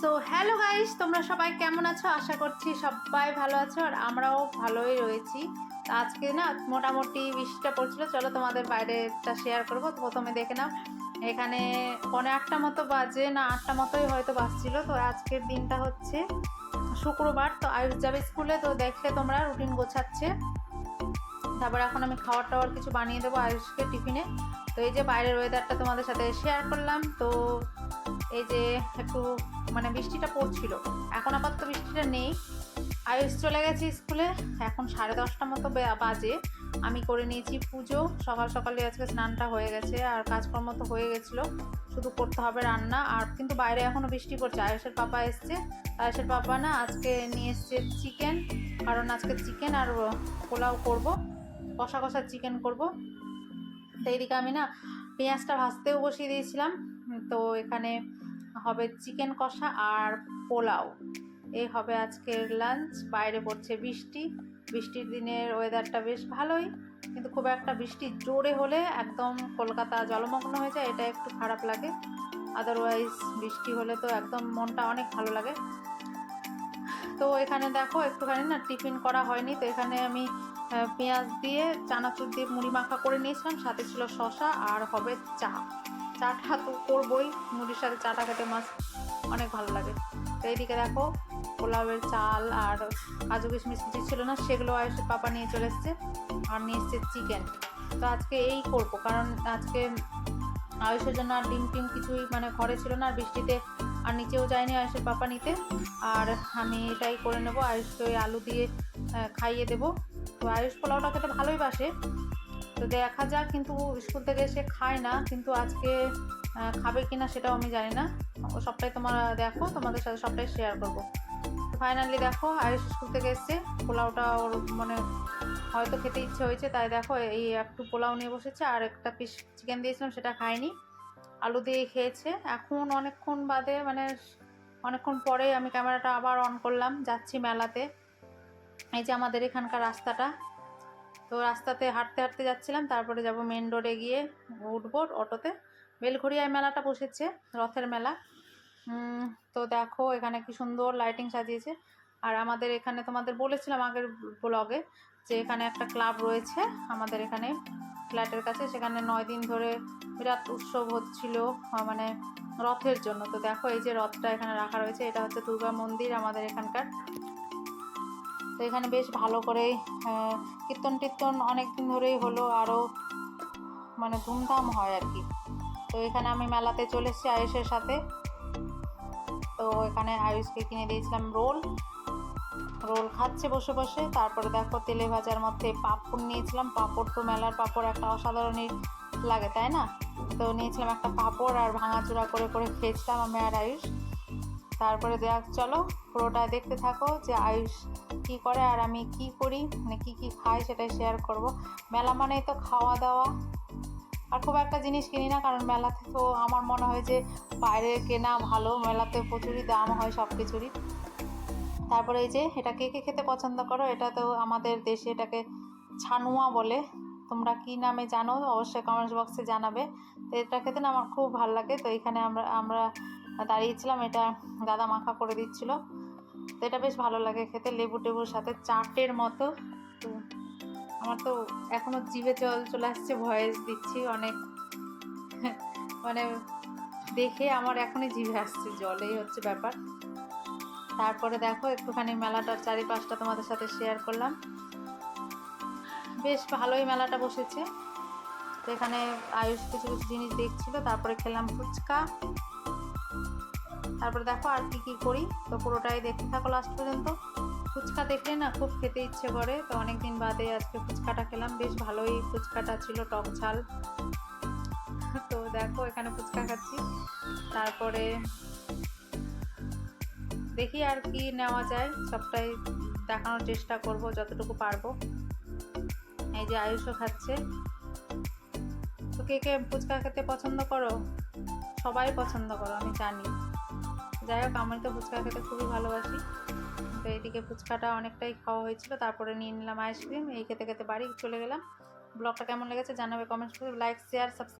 So hello guys তোমরা সবাই কেমন আছো? আশা করছি সবাই ভালো আছো আর আমরাও ভালোই রয়েছি। আজকে না মোটামুটি বৃষ্টিটা পড়ছিল, চলো তোমাদের বাইরেটা শেয়ার করব। প্রথমে দেখে নাও, এখানে পনেরো আটটা মতো বাজে, না আটটা মতোই হয়তো বাজছিল। তো আজকের দিনটা হচ্ছে শুক্রবার, তো আয়ুষ যাবে স্কুলে, তো দেখে তোমরা রুটিন গোছাচ্ছে। তারপর এখন আমি খাবার টাওয়ার কিছু বানিয়ে দেবো আয়ুষকে টিফিনে। তো এই যে বাইরের ওয়েদারটা তোমাদের সাথে শেয়ার করলাম, তো এই যে একটু মানে বৃষ্টিটা পড়ছিল। এখন আপাতত বৃষ্টিটা নেই। আয়ুষ চলে গেছে স্কুলে, এখন সাড়ে দশটা মতো বাজে। আমি করে নিয়েছি পুজো, সকাল সকালে আজকে স্নানটা হয়ে গেছে আর কাজকর্ম তো হয়ে গেছিল। শুধু করতে হবে রান্না, আর কিন্তু বাইরে এখনও বৃষ্টি পড়ছে। আয়ুষের পাপা এসছে, আয়ুষের পাপা না আজকে নিয়ে এসছে চিকেন কারণ আজকে চিকেন আর পোলাও করব। কষা কষা চিকেন করব। তো এইদিকে আমি না পেঁয়াজটা ভাজতেও বসিয়ে দিয়েছিলাম। তো এখানে হবে চিকেন কষা আর পোলাও। এই হবে আজকের লাঞ্চ বাইরে পড়ছে বৃষ্টি। বৃষ্টির দিনের ওয়েদারটা বেশ ভালোই, কিন্তু খুব একটা বৃষ্টি জোরে হলে একদম কলকাতা জলমগ্ন হয়ে যায়, এটা একটু খারাপ লাগে। আদারওয়াইজ বৃষ্টি হলে তো একদম মনটা অনেক ভালো লাগে। তো এখানে দেখো একটুখানি না টিফিন করা হয়নি, তো এখানে আমি পেঁয়াজ দিয়ে, চানাচুর দিয়ে মুড়ি মাখা করে নিয়েছিলাম, সাথে ছিল শশা আর হবে চা। চাটা তো করবই, মুড়ির সাথে চাটা খেতে মাছ অনেক ভালো লাগে। তো এইদিকে দেখো পোলাওয়ের চাল আর কাজু কিশমিশ কিছু ছিল না, সেগুলো আয়ুষের পাপা নিয়ে চলে এসছে আর নিয়ে এসছে চিকেন। তো আজকে এই করব, কারণ আজকে আয়ুষের জন্য আর ডিম টিম কিছুই মানে ঘরে ছিল না, আর বৃষ্টিতে আর নিচেও যায়নি আয়ুষের পাপা নিতে। আর আমি এটাই করে নেব আয়ুষকে ওই আলু দিয়ে খাইয়ে দেবো। তো আয়ুষ পোলাওটা খেতে ভালোই বাসে। তো দেখা যাক, কিন্তু স্কুল থেকে এসে খায় না, কিন্তু আজকে খাবে কি না সেটাও আমি জানি না। ও সবটাই তোমরা, দেখো, তোমাদের সাথে সবটাই শেয়ার করব। ফাইনালি দেখো, আয়ুষ স্কুল থেকে এসছে। পোলাওটা ওর মানে হয়তো খেতে ইচ্ছে হয়েছে, তাই দেখো, এই একটু পোলাও নিয়ে বসেছে, আর একটা পিস চিকেন দিয়েছিলাম, সেটা খায়নি। আলু দিয়ে খেয়েছে। এখন অনেকক্ষণ বাদে মানে অনেকক্ষণ পরে আমি ক্যামেরাটা আবার অন করলাম, যাচ্ছি মেলাতে। এই যে আমাদের এখানকার রাস্তাটা। তো রাস্তাতে হাঁটতে হাঁটতে যাচ্ছিলাম, তারপরে যাব মেন রোডে গিয়ে উঠবো অটোতে। বেলঘড়িয়ায় মেলাটা বসেছে, রথের মেলা। তো দেখো এখানে কি সুন্দর লাইটিং সাজিয়েছে। আর আমাদের এখানে তোমাদের বলেছিলাম আগের ব্লগে যে এখানে একটা ক্লাব রয়েছে আমাদের এখানে ফ্ল্যাটের কাছে, সেখানে নয় দিন ধরে বিরাট উৎসব হচ্ছিল মানে রথের জন্য। তো দেখো এই যে রথটা এখানে রাখা রয়েছে, এটা হচ্ছে দুর্গা মন্দির আমাদের এখানকার। তো এখানে বেশ ভালো করে কীর্তন টীর্তন অনেক দিন ধরেই হলো, আরও মানে ধুমধাম হয় আর কি। তো এখানে আমি মেলাতে চলে এসেছি আয়ুষের সাথে। তো এখানে আয়ুষকে কিনে দিয়েছিলাম রোল। রোল খাচ্ছে বসে বসে। তারপরে দেখো তেলে ভাজার মধ্যে পাঁপড় নিয়েছিলাম। পাঁপড় তো মেলার পাঁপড় একটা অসাধারণই লাগে, তাই না? তো নিয়েছিলাম একটা পাঁপড় আর ভাঙাচোরা করে করে খেয়েছিলাম আমি আর আয়ুষ। তারপরে দেখ, চলো পুরোটা দেখতে থাকো যে আয়ুষ কি করে আর আমি কি করি মানে কি কি খাই সেটাই শেয়ার করব। মেলা মানেই তো খাওয়া দাওয়া। আর খুব একটা জিনিস কিনি না, কারণ মেলাতে তো আমার মনে হয় যে বাইরে কেনা ভালো, মেলাতে প্রচুরই দাম হয় সব কিছুরই। তারপরে এই যে এটা কে কে খেতে পছন্দ করো? এটা তো আমাদের দেশে এটাকে ছানুয়া বলে। তোমরা কি নামে জানো? অবশ্যই কমেন্টস বক্সে জানাবে। তো এটা খেতে না আমার খুব ভালো লাগে। তো এখানে আমরা আমরা দাঁড়িয়েছিলাম, এটা দাদা মাখা করে দিচ্ছিল। তো এটা বেশ ভালো লাগে খেতে, লেবু টেবুর সাথে চাটের মতো। তো আমার তো এখনও জিভে জল চলে আসছে, ভয়েস দিচ্ছি অনেক। মানে দেখে আমার এখনই জিভে আসছে, জলেই হচ্ছে ব্যাপার। তারপরে দেখো, একটুখানি মেলাটার চারিপাশটা তোমাদের সাথে শেয়ার করলাম। বেশ ভালোই মেলাটা বসেছে। তো এখানে আয়ুষ কিছু কিছু জিনিস দেখছিল, তারপরে খেলাম ফুচকা। তারপরে দেখো আর কি কি করি, তো পুরোটাই দেখতে থাকো লাস্ট পর্যন্ত। ফুচকা দেখলে না খুব খেতে ইচ্ছে করে, তো অনেক দিন বাদে আজকে ফুচকাটা খেলাম। বেশ ভালোই ফুচকাটা ছিল, টক ঝাল। তো দেখো, এখানে ফুচকা খাচ্ছি। তারপরে দেখি আর কি নেওয়া যায়। সবটাই দেখানোর চেষ্টা করব, যতটুকু পারব। এই যে আয়ুষও খাচ্ছে। তো কে কে ফুচকা খেতে পছন্দ করো? সবাই পছন্দ করো, আমি জানি। যাই হোক, আমি তো ফুচকা খেতে খুবই ভালোবাসি। তো এইদিকে ফুচকাটা অনেকটাই খাওয়া হয়েছিল, তারপরে নিয়ে নিলাম আইসক্রিম এই খেতে খেতে বাড়ি চলে গেলাম। ব্লগটা কেমন লেগেছে জানাবে কমেন্টস করে লাইক শেয়ার সাবস্ক্রাইব